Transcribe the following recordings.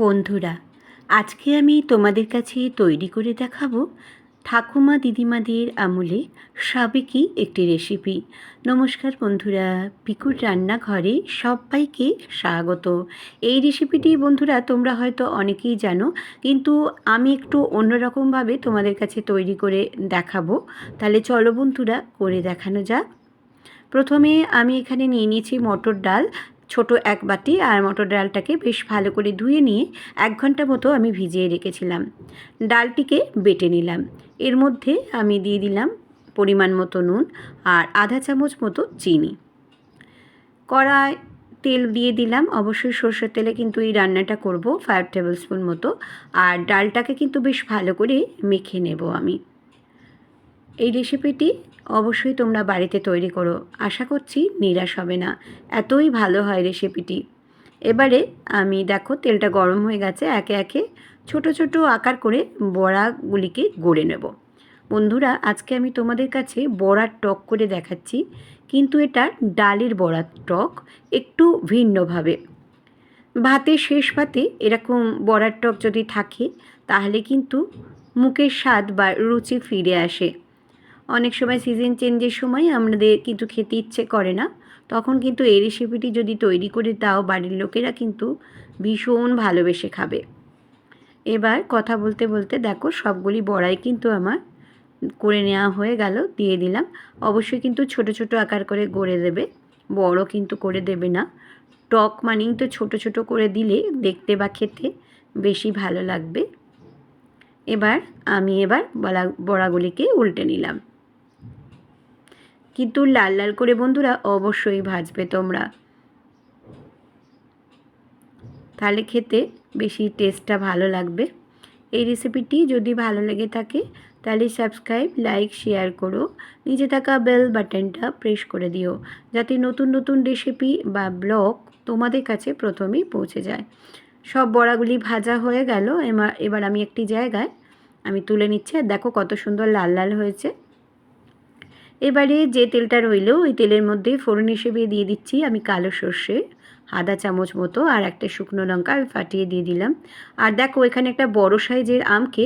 বন্ধুরা, আজকে আমি তোমাদের কাছে তৈরি করে দেখাবো ঠাকুমা দিদিমাদের আমলে সাবেকি একটি রেসিপি। নমস্কার বন্ধুরা, পিকুর রান্নাঘরে সবাইকে স্বাগত। এই রেসিপিটি বন্ধুরা, তোমরা হয়তো অনেকেই জানো, কিন্তু আমি একটু অন্যরকমভাবে তোমাদের কাছে তৈরি করে দেখাবো। তাহলে চলো বন্ধুরা, করে দেখানো যাক। প্রথমে আমি এখানে নিয়ে নিয়েছি মটর ডাল ছোট এক বাটি আর মটর ডালটাকে বেশ ভালো করে ধুয়ে নিয়ে এক ঘণ্টা মতো আমি ভিজিয়ে রেখেছিলাম। ডালটিকে বেটে নিলাম। এর মধ্যে আমি দিয়ে দিলাম পরিমাণ মতো নুন আর আধা চামচ মতো চিনি। কড়ায় তেল দিয়ে দিলাম। অবশ্যই সর্ষের তেলে কিন্তু এই রান্নাটা করব ফাইভ টেবিল স্পুন মতো। আর ডালটাকে কিন্তু বেশ ভালো করে মেখে নেব আমি। এই রেসিপিটি অবশ্যই তোমরা বাড়িতে তৈরি করো। আশা করছি নিরাশ হবে না। এতই ভালো হয় রেসিপিটি এবারে আমি, দেখো, তেলটা গরম হয়ে গেছে। একে একে ছোট ছোট আকার করে বড়াগুলিকে গড়ে নেব। বন্ধুরা, আজকে আমি তোমাদের কাছে বড়ার টক করে দেখাচ্ছি, কিন্তু এটা ডালের বড়ার টক একটু ভিন্নভাবে। ভাতের শেষ ভাতে এরকম বড়ার টক যদি থাকে, তাহলে কিন্তু মুখের স্বাদ বা রুচি ফিরে আসে। অনেক সময় সিজন চেঞ্জের সময় আমাদের কিন্তু খেতে ইচ্ছে করে না। তখন কিন্তু এই রেসিপিটি যদি তৈরি করে দাও বাড়ির লোকেরা কিন্তু ভীষণ ভালোবেসে খাবে। এবার কথা বলতে বলতে দেখো সবগুলি বড়াই কিন্তু আমার করে নেওয়া হয়ে গেল, দিয়ে দিলাম। অবশ্যই কিন্তু ছোট ছোট আকার করে গড়ে দেবে, বড় কিন্তু করে দেবে না। টক মানেই তো ছোট ছোট করে দিলে দেখতে বা খেতে বেশি ভালো লাগবে। এবার আমি এবার বড়া বড়াগুলিকে উল্টে নিলাম। কিন্তু লাল লাল করে বন্ধুরা অবশ্যই ভাজবে তোমরা। তাহলে খেতে বেশি টেস্টটা ভালো লাগবে। এই রেসিপিটি যদি ভালো লেগে থাকে, তাহলে সাবস্ক্রাইব লাইক শেয়ার করো। নিচে থাকা বেল বাটনটা প্রেস করে দিও, যাতে নতুন নতুন রেসিপি বা ব্লগ তোমাদের কাছে প্রথমেই পৌঁছে যায়। সব বড়াগুলি ভাজা হয়ে গেল এবার আমি একটি জায়গায় আমি তুলে নিচ্ছি। আর দেখো কত সুন্দর লাল লাল হয়েছে। এবারে যে তেলটা রইল, ওই তেলের মধ্যে ফোড়ন হিসেবে দিয়ে দিচ্ছি আমি কালো সর্ষে আধা চামচ মতো আর একটা শুকনো লঙ্কা আমি ফাটিয়ে দিয়ে দিলাম। আর দেখো, এখানে একটা বড় সাইজের আমকে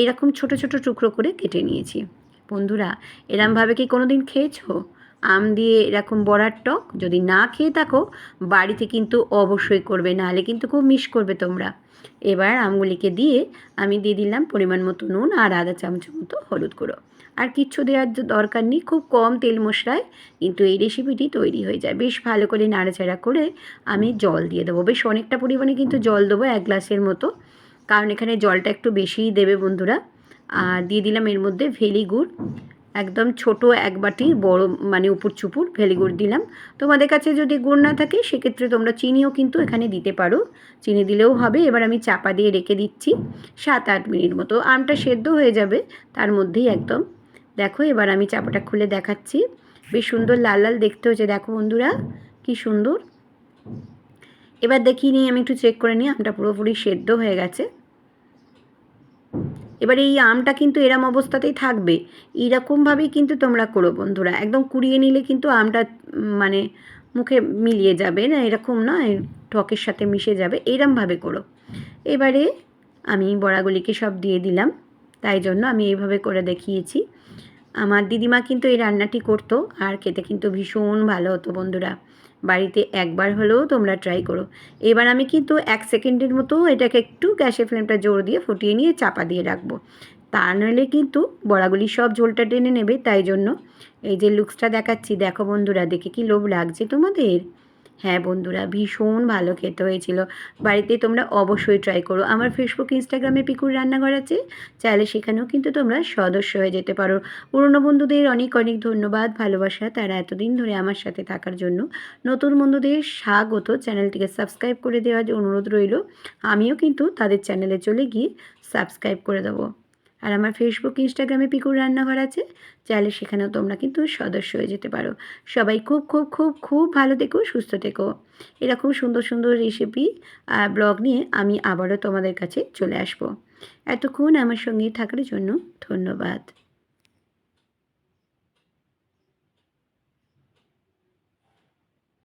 এরকম ছোট ছোট টুকরো করে কেটে নিয়েছি। বন্ধুরা এরমভাবে কি কোনো দিন খেয়েছো? আম দিয়ে এরকম বড়ার টক? যদি না খেয়ে থাকো, বাড়িতে কিন্তু অবশ্যই করবে, নাহলে কিন্তু খুব মিস করবে তোমরা। এবার আমগুলিকে দিয়ে আমি দিয়ে দিলাম পরিমাণ মতো নুন আর আধা চামচ মতো হলুদ গুঁড়ো। আর কিচ্ছু দেওয়ার দরকার নেই, খুব কম তেল মশলায় কিন্তু এই রেসিপিটি তৈরি হয়ে যায়। বেশ ভালো করে নাড়াচাড়া করে আমি জল দিয়ে দেবো। বেশ অনেকটা পরিমাণে কিন্তু জল দেবো এক গ্লাসের মতো। কারণ এখানে জলটা একটু বেশিই দেবে বন্ধুরা। আর দিয়ে দিলাম এর মধ্যে ভেলি গুড় একদম ছোট এক বাটি বড় মানে উপর চুপুর ভেলি গুড় দিলাম। তোমাদের কাছে যদি গুড় না থাকে, সেক্ষেত্রে তোমরা চিনিও কিন্তু এখানে দিতে পারো। চিনি দিলেও হবে। এবার আমি চাপা দিয়ে রেখে দিচ্ছি সাত আট মিনিট মতো। আমটা সেদ্ধ হয়ে যাবে, তার মধ্যেই একদম দেখো, এবার আমি চাপাটা খুলে দেখাচ্ছি। বেশ সুন্দর লাল লাল দেখতে হচ্ছে দেখো বন্ধুরা, কি সুন্দর। এবার দেখিয়ে নিই, আমি একটু চেক করে নিই, আমটা পুরোপুরি সেদ্ধ হয়ে গেছে। এবার এই আমটা কিন্তু এরম অবস্থাতেই থাকবে। এইরকমভাবেই কিন্তু তোমরা করো বন্ধুরা। একদম কুড়িয়ে নিলে কিন্তু আমটা মানে মুখে মিলিয়ে যাবে না? এরকম না? ঠকের সাথে মিশে যাবে। এরমভাবে করো। এবারে আমি বড়াগুলিকে সব দিয়ে দিলাম। তাই জন্য আমি এইভাবে করে দেখিয়েছি। আমার দিদিমা কিন্তু এই রান্নাটি করতো আর খেতে কিন্তু ভীষণ ভালো হতো বন্ধুরা। বাড়িতে একবার হলেও তোমরা ট্রাই করো। এবার আমি কিন্তু এক সেকেন্ডের মতো এটাকে একটু গ্যাসের ফ্লেমটা জোর দিয়ে ফুটিয়ে নিয়ে চাপা দিয়ে রাখব। তা নাহলে কিন্তু বড়াগুলি সব ঝোলটা টেনে নেবে, তাই জন্য এই যে লুকসটা দেখাচ্ছি, দেখো বন্ধুরা, দেখে কি লোভ লাগছে তোমাদের? হ্যাঁ বন্ধুরা, ভীষণ ভালো খেতে হয়েছিল। বাড়িতে তোমরা অবশ্যই ট্রাই করো। আমার ফেসবুক ইনস্টাগ্রামে পিকুর রান্নাঘর আছে। চাইলে সেখানেও কিন্তু তোমরা সদস্য হয়ে যেতে পারো। পুরনো বন্ধুদের অনেক অনেক ধন্যবাদ, ভালোবাসা। তারা এতদিন ধরে আমার সাথে থাকার জন্য। নতুন বন্ধুদের স্বাগত। চ্যানেলটিকে সাবস্ক্রাইব করে দেওয়ার অনুরোধ রইল, আমিও কিন্তু তাদের চ্যানেলে চলে গিয়ে সাবস্ক্রাইব করে দেবো। আর আমার ফেসবুক ইনস্টাগ্রামে পিকুর রান্নাঘর আছে। চাইলে সেখানেও তোমরা কিন্তু সদস্য হয়ে যেতে পারো। সবাই খুব খুব খুব খুব ভালো থেকো, সুস্থ থেকো। এরকম সুন্দর সুন্দর রেসিপি আর ব্লগ নিয়ে আমি আবারও তোমাদের কাছে চলে আসব। এতক্ষণ আমার সঙ্গে থাকার জন্য ধন্যবাদ।